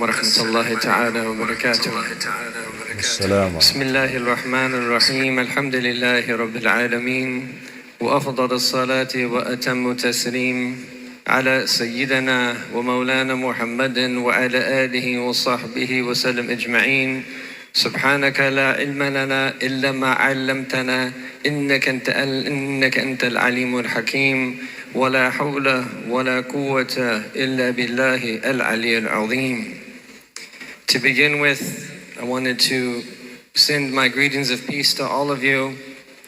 ورحمة الله تعالى وبركاته. السلام. بسم الله الرحمن الرحيم. الحمد لله رب العالمين. وأفضل الصلاة وأتم التسليم على سيدنا ومولانا محمد وعلى آله وصحبه وسلم أجمعين. سبحانك لا علم لنا إلا ما علمتنا. إنك أنت إنك أنت العليم الحكيم. ولا حول ولا قوة إلا بالله العلي العظيم. To begin with, I wanted to send my greetings of peace to all of you.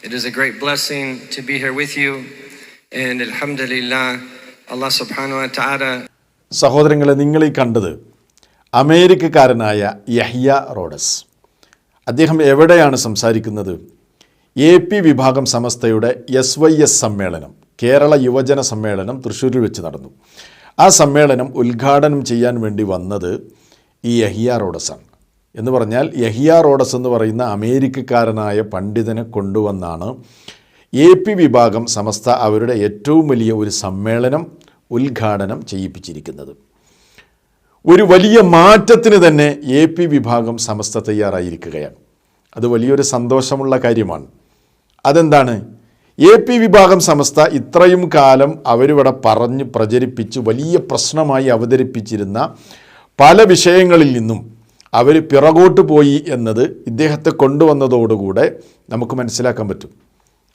It is a great blessing to be here with you. And Alhamdulillah, Allah subhanahu wa ta'ala സഹോദരങ്ങളെ നിങ്ങൾ ഈ കണ്ടത് അമേരിക്കക്കാരനായ യഹ്യ റോഡസ് അദ്ദേഹം എവിടെയാണ് സംസാരിക്കുന്നത് A P വിഭാഗം സമസ്തയുടെ S Y S സമ്മേളനം കേരള യുവജന സമ്മേളനം തൃശ്ശൂരിൽ വെച്ച് നടന്നു ആ സമ്മേളനം ഉദ്ഘാടനം ചെയ്യാൻ വേണ്ടി വന്നത് ഈ യഹിയ റോഡസാണ്. എന്ന് പറഞ്ഞാൽ യഹിയ റോഡസ് എന്ന് പറയുന്ന അമേരിക്കക്കാരനായ പണ്ഡിതനെ കൊണ്ടുവന്നാണ് എ പി വിഭാഗം സമസ്ത അവരുടെ ഏറ്റവും വലിയ ഒരു സമ്മേളനം ഉദ്ഘാടനം ചെയ്യിപ്പിച്ചിരിക്കുന്നത്. ഒരു വലിയ മാറ്റത്തിന് തന്നെ എ പി വിഭാഗം സമസ്ത തയ്യാറായിരിക്കുകയാണ്. അത് വലിയൊരു സന്തോഷമുള്ള കാര്യമാണ്. അതെന്താണ്? എ പി വിഭാഗം സമസ്ത ഇത്രയും കാലം അവരിവിടെ പറഞ്ഞ് പ്രചരിപ്പിച്ച് വലിയ പ്രശ്നമായി അവതരിപ്പിച്ചിരുന്ന പല വിഷയങ്ങളിൽ നിന്നും അവർ പിറകോട്ട് പോയി എന്നത് ഇദ്ദേഹത്തെ കൊണ്ടുവന്നതോടുകൂടെ നമുക്ക് മനസ്സിലാക്കാൻ പറ്റും.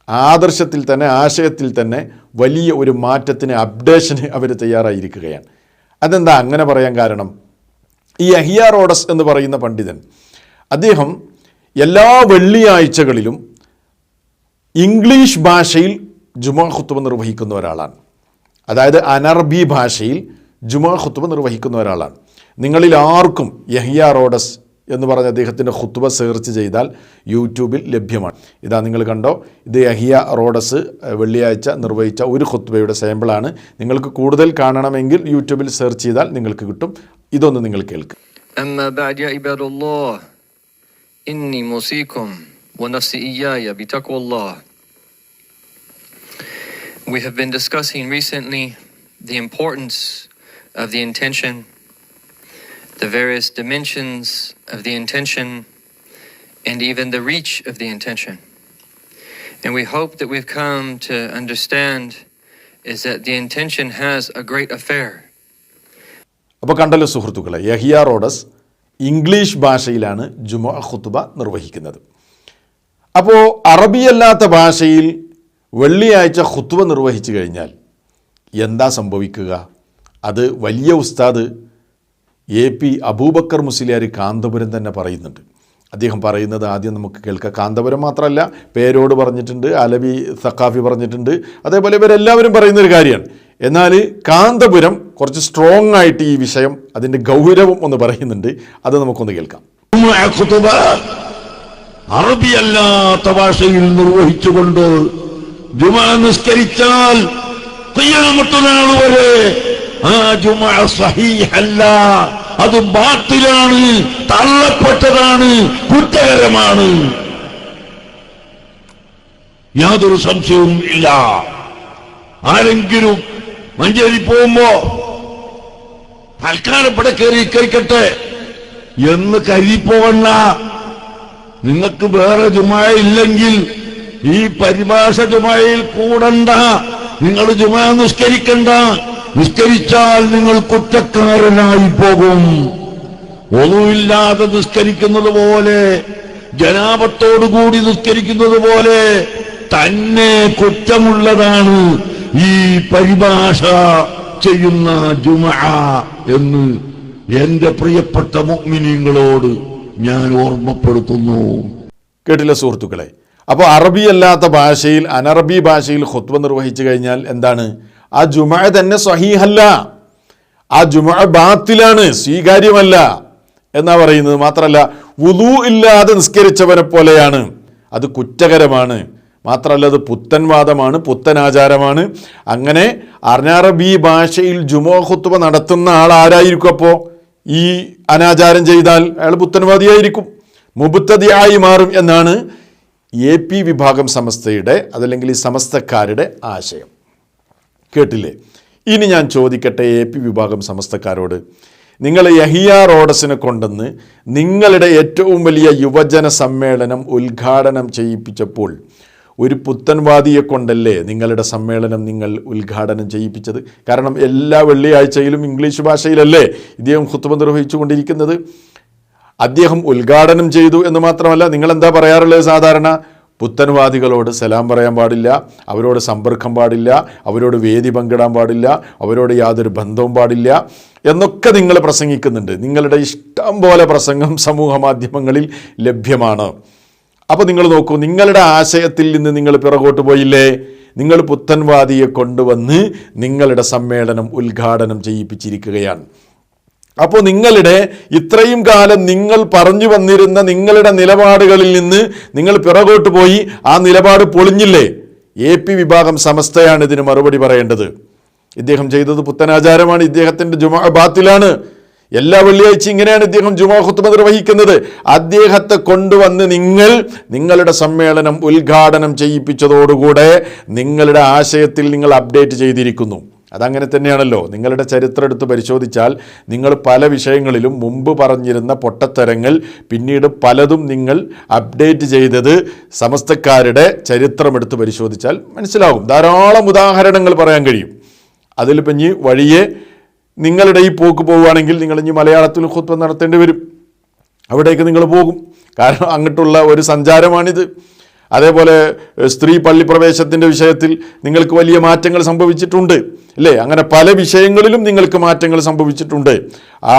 ആദർശത്തിൽ തന്നെ ആശയത്തിൽ തന്നെ വലിയ ഒരു മാറ്റത്തിന് അപ്ഡേഷന് അവർ തയ്യാറായിരിക്കുകയാണ്. അതെന്താ അങ്ങനെ പറയാൻ കാരണം? ഈ അഹിയ റോഡസ് എന്ന് പറയുന്ന പണ്ഡിതൻ അദ്ദേഹം എല്ലാ വെള്ളിയാഴ്ചകളിലും ഇംഗ്ലീഷ് ഭാഷയിൽ ജുമാ ഖുത്തുബ നിർവഹിക്കുന്ന ഒരാളാണ്. അതായത് അനർബി ഭാഷയിൽ ജുമാ ഖുത്തുബ നിർവഹിക്കുന്ന ഒരാളാണ്. നിങ്ങളിൽ ആർക്കും യഹിയ റോഡസ് എന്ന് പറഞ്ഞ അദ്ദേഹത്തിൻ്റെ ഖുത്തുബ സെർച്ച് ചെയ്താൽ യൂട്യൂബിൽ ലഭ്യമാണ് ഇതാ നിങ്ങൾ കണ്ടോ ഇത് യഹിയ റോഡസ് ഏഹ്, വെള്ളിയാഴ്ച നിർവഹിച്ച ഒരു ഖുത്തുബയുടെ സാമ്പിളാണ് നിങ്ങൾക്ക് കൂടുതൽ കാണണമെങ്കിൽ യൂട്യൂബിൽ സെർച്ച് ചെയ്താൽ നിങ്ങൾക്ക് കിട്ടും ഇതൊന്ന് നിങ്ങൾ കേൾക്കുക أما بعد يا عباد الله إني موصيكم ونفسي إياي بتقوى الله We have been discussing recently the importance of the intention, The various dimensions of the intention, and even the reach of the intention. And we hope that we've come to understand is that the intention has a great affair. അപ്പോൾ കണ്ടല്ലോ സുഹൃത്തുക്കളെ Yahya റോഡസ് English ഭാഷയിലാണ് ജുമ ഖുത്തുബ നിർവഹിക്കുന്നത് അപ്പോൾ അറബിയല്ലാത്ത ഭാഷയിൽ വെള്ളിയാഴ്ച ഖുത്തുബ നിർവഹിച്ചു കഴിഞ്ഞാൽ എന്താ സംഭവിക്കുക അത് വലിയ ഉസ്താദ് എ പി അബൂബക്കർ മുസ്ലിയാർ കാന്തപുരം തന്നെ പറയുന്നുണ്ട്. അദ്ദേഹം പറയുന്നത് ആദ്യം നമുക്ക് കേൾക്കാം. കാന്തപുരം മാത്രമല്ല പേരോട് പറഞ്ഞിട്ടുണ്ട് അലവി സക്കാഫി പറഞ്ഞിട്ടുണ്ട്. അതേപോലെ ഇവരെല്ലാവരും പറയുന്ന ഒരു കാര്യമാണ്. എന്നാൽ കാന്തപുരം കുറച്ച് സ്ട്രോങ് ആയിട്ട് ഈ വിഷയം അതിന്റെ ഗൗരവം ഒന്ന് പറയുന്നുണ്ട്. അത് നമുക്കൊന്ന് കേൾക്കാം. അറബി അല്ലാത്ത ഭാഷയിൽ നിർവഹിച്ചുകൊണ്ട് ജുമാ നിസ്കരിച്ചാൽ ആ ജുമ സഹീഹല്ല. അത് ബാത്തിലാണ് തള്ളപ്പെട്ടതാണ് കുറ്റകരമാണ്. യാതൊരു സംശയവും ഇല്ല. ആരെങ്കിലും മഞ്ചേരി പോകുമ്പോ തൽക്കാലം ഇവിടെ കയറി കഴിക്കട്ടെ എന്ന് കരുതിപ്പോവണ്ട. നിങ്ങൾക്ക് വേറെ ജുമായ ഇല്ലെങ്കിൽ ഈ പരിഭാഷ ജുമായിൽ കൂടണ്ട. നിങ്ങൾ ജുമ നിസ്കരിക്കണ്ട. നിസ്കരിച്ചാൽ നിങ്ങൾ കുറ്റക്കാരനായി പോകും. ഒന്നുമില്ലാതെ നിസ്കരിക്കുന്നത് പോലെ ജനാപത്തോടുകൂടി നിസ്കരിക്കുന്നത് പോലെ തന്നെ കുറ്റമുള്ളതാണ് ഈ പരിഭാഷ ചെയ്യുന്ന ജുമ എന്ന് എന്റെ പ്രിയപ്പെട്ട മുഗ്മിനിയങ്ങളോട് ഞാൻ ഓർമ്മപ്പെടുത്തുന്നു. കേട്ടില്ല സുഹൃത്തുക്കളെ. അപ്പോൾ അറബി അല്ലാത്ത ഭാഷയിൽ അനറബി ഭാഷയിൽ ഖുത്ബ നിർവഹിച്ചു കഴിഞ്ഞാൽ എന്താണ്? ആ ജുമ തന്നെ സ്വഹീഹല്ല ആ ജുമ ബാത്തിലാണ് സ്വീകാര്യമല്ല എന്നാ പറയുന്നത്. മാത്രമല്ല വുതു ഇല്ലാതെ നിസ്കരിച്ചവനെ പോലെയാണ്. അത് കുറ്റകരമാണ്. മാത്രമല്ല അത് പുത്തൻവാദമാണ് പുത്തൻ ആചാരമാണ് അങ്ങനെ അർനാറബി ഭാഷയിൽ ജുമോ ഖുത്ബ നടത്തുന്ന ആൾ ആരായിരിക്കും അപ്പോൾ ഈ അനാചാരം ചെയ്താൽ അയാൾ പുത്തൻവാദിയായിരിക്കും. മുബുത്തതിയായി മാറും എന്നാണ് എ പി വിഭാഗം സമസ്തയുടെ അതല്ലെങ്കിൽ ഈ സമസ്തക്കാരുടെ ആശയം. കേട്ടില്ലേ? ഇനി ഞാൻ ചോദിക്കട്ടെ എ പി വിഭാഗം സമസ്തക്കാരോട്. നിങ്ങൾ യഹിയ റോഡസിനെ കൊണ്ടെന്ന് നിങ്ങളുടെ ഏറ്റവും വലിയ യുവജന സമ്മേളനം ഉദ്ഘാടനം ചെയ്യിപ്പിച്ചപ്പോൾ ഒരു പുത്തൻവാദിയെ കൊണ്ടല്ലേ നിങ്ങളുടെ സമ്മേളനം നിങ്ങൾ ഉദ്ഘാടനം ചെയ്യിപ്പിച്ചത്? കാരണം എല്ലാ വെള്ളിയാഴ്ചയിലും ഇംഗ്ലീഷ് ഭാഷയിലല്ലേ ഇദ്ദേഹം ഹുത്തുമ നിർവഹിച്ചു കൊണ്ടിരിക്കുന്നത് അദ്ദേഹം ഉദ്ഘാടനം ചെയ്തു എന്ന് മാത്രമല്ല നിങ്ങൾ എന്താ പറയാറുള്ളത് സാധാരണ? പുത്തൻവാദികളോട് സലാം പറയാൻ പാടില്ല അവരോട് സമ്പർക്കം പാടില്ല അവരോട് വേദി പങ്കിടാൻ പാടില്ല അവരോട് യാതൊരു ബന്ധവും പാടില്ല എന്നൊക്കെ നിങ്ങൾ പ്രസംഗിക്കുന്നുണ്ട്. നിങ്ങളുടെ ഇഷ്ടം പോലെ പ്രസംഗം സമൂഹ മാധ്യമങ്ങളിൽ ലഭ്യമാണ്. അപ്പോൾ നിങ്ങൾ നോക്കൂ നിങ്ങളുടെ ആശയത്തിൽ നിന്ന് നിങ്ങൾ പിറകോട്ട് പോയില്ലേ? നിങ്ങൾ പുത്തൻവാദിയെ കൊണ്ടുവന്ന് നിങ്ങളുടെ സമ്മേളനം ഉദ്ഘാടനം ചെയ്യിപ്പിച്ചിരിക്കുകയാണ്. അപ്പോൾ നിങ്ങളുടെ ഇത്രയും കാലം നിങ്ങൾ പറഞ്ഞു വന്നിരുന്ന നിങ്ങളുടെ നിലപാടുകളിൽ നിന്ന് നിങ്ങൾ പിറകോട്ട് പോയി ആ നിലപാട് പൊളിഞ്ഞില്ലേ? എ പി വിഭാഗം സമസ്തയാണ് ഇതിന് മറുപടി പറയേണ്ടത്. ഇദ്ദേഹം ചെയ്തത് പുത്തനാചാരമാണ്. ഇദ്ദേഹത്തിന്റെ ജുമാ ബാത്തിലാണ്. എല്ലാ വെള്ളിയാഴ്ച ഇങ്ങനെയാണ് ഇദ്ദേഹം ജുമാ ഹുത്തുമ നിർവഹിക്കുന്നത്. അദ്ദേഹത്തെ കൊണ്ടുവന്ന് നിങ്ങൾ നിങ്ങളുടെ സമ്മേളനം ഉദ്ഘാടനം ചെയ്യിപ്പിച്ചതോടുകൂടെ നിങ്ങളുടെ ആശയത്തിൽ നിങ്ങൾ അപ്ഡേറ്റ് ചെയ്തിരിക്കുന്നു. അതങ്ങനെ തന്നെയാണല്ലോ. നിങ്ങളുടെ ചരിത്രം എടുത്ത് പരിശോധിച്ചാൽ നിങ്ങൾ പല വിഷയങ്ങളിലും മുമ്പ് പറഞ്ഞിരുന്ന പൊട്ടത്തരങ്ങൾ പിന്നീട് പലതും നിങ്ങൾ അപ്ഡേറ്റ് ചെയ്തത് സമസ്തക്കാരുടെ ചരിത്രം എടുത്ത് പരിശോധിച്ചാൽ മനസ്സിലാകും ധാരാളം ഉദാഹരണങ്ങൾ പറയാൻ കഴിയും. അതിലിപ്പം ഇനി വഴിയെ നിങ്ങളുടെ ഈ പോക്ക് പോവുകയാണെങ്കിൽ നിങ്ങൾ ഇനി മലയാളത്തിൽ ഹുത്വം നടത്തേണ്ടി വരും. അവിടേക്ക് നിങ്ങൾ പോകും. കാരണം അങ്ങോട്ടുള്ള ഒരു സഞ്ചാരമാണിത്. അതേപോലെ സ്ത്രീ പള്ളി പള്ളിപ്രവേശത്തിന്റെ വിഷയത്തിൽ നിങ്ങൾക്ക് വലിയ മാറ്റങ്ങൾ സംഭവിച്ചിട്ടുണ്ട് അല്ലേ? അങ്ങനെ പല വിഷയങ്ങളിലും നിങ്ങൾക്ക് മാറ്റങ്ങൾ സംഭവിച്ചിട്ടുണ്ട്. ആ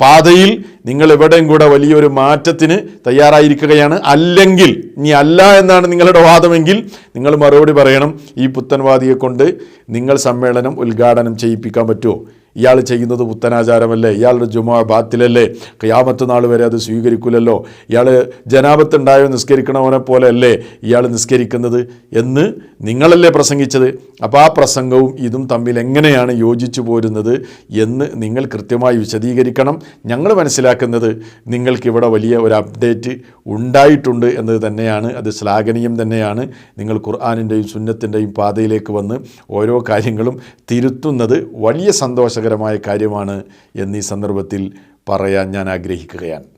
പാതയിൽ നിങ്ങൾ എവിടെയും കൂടെ വലിയൊരു മാറ്റത്തിന് തയ്യാറായിരിക്കുകയാണ്. അല്ലെങ്കിൽ ഇനി അല്ല എന്നാണ് നിങ്ങളുടെ വാദമെങ്കിൽ നിങ്ങൾ മറുപടി പറയണം. ഈ പുത്തൻവാദിയെ കൊണ്ട് നിങ്ങൾ സമ്മേളനം ഉദ്ഘാടനം ചെയ്യിപ്പിക്കാൻ പറ്റുമോ? ഇയാൾ ചെയ്യുന്നത് പുത്തനാചാരമല്ലേ? ഇയാളുടെ ജുമാ ബാത്തിലല്ലേ? ക്യാമത്ത് നാൾ വരെ അത് സ്വീകരിക്കില്ലല്ലോ ഇയാൾ ജനാപത്തുണ്ടായോ നിസ്കരിക്കണവനെ പോലെ അല്ലേ ഇയാൾ നിസ്കരിക്കുന്നത് എന്ന് നിങ്ങളല്ലേ പ്രസംഗിച്ചത്? അപ്പോൾ ആ പ്രസംഗവും ഇതും തമ്മിൽ എങ്ങനെയാണ് യോജിച്ചു പോരുന്നത് എന്ന് നിങ്ങൾ കൃത്യമായി വിശദീകരിക്കണം. ഞങ്ങൾ മനസ്സിലാക്കുന്നത് നിങ്ങൾക്കിവിടെ വലിയ ഒരു അപ്ഡേറ്റ് ഉണ്ടായിട്ടുണ്ട് എന്നത് തന്നെയാണ്. അത് ശ്ലാഘനീയം തന്നെയാണ്. നിങ്ങൾ ഖുർആാനിന്റെയും സുന്നത്തിന്റെയും പാതയിലേക്ക് വന്ന് ഓരോ കാര്യങ്ങളും തിരുത്തുന്നത് വലിയ സന്തോഷകരമായ കാര്യമാണ് എന്നീ സന്ദർഭത്തിൽ പറയാൻ ഞാൻ ആഗ്രഹിക്കുകയാണ്.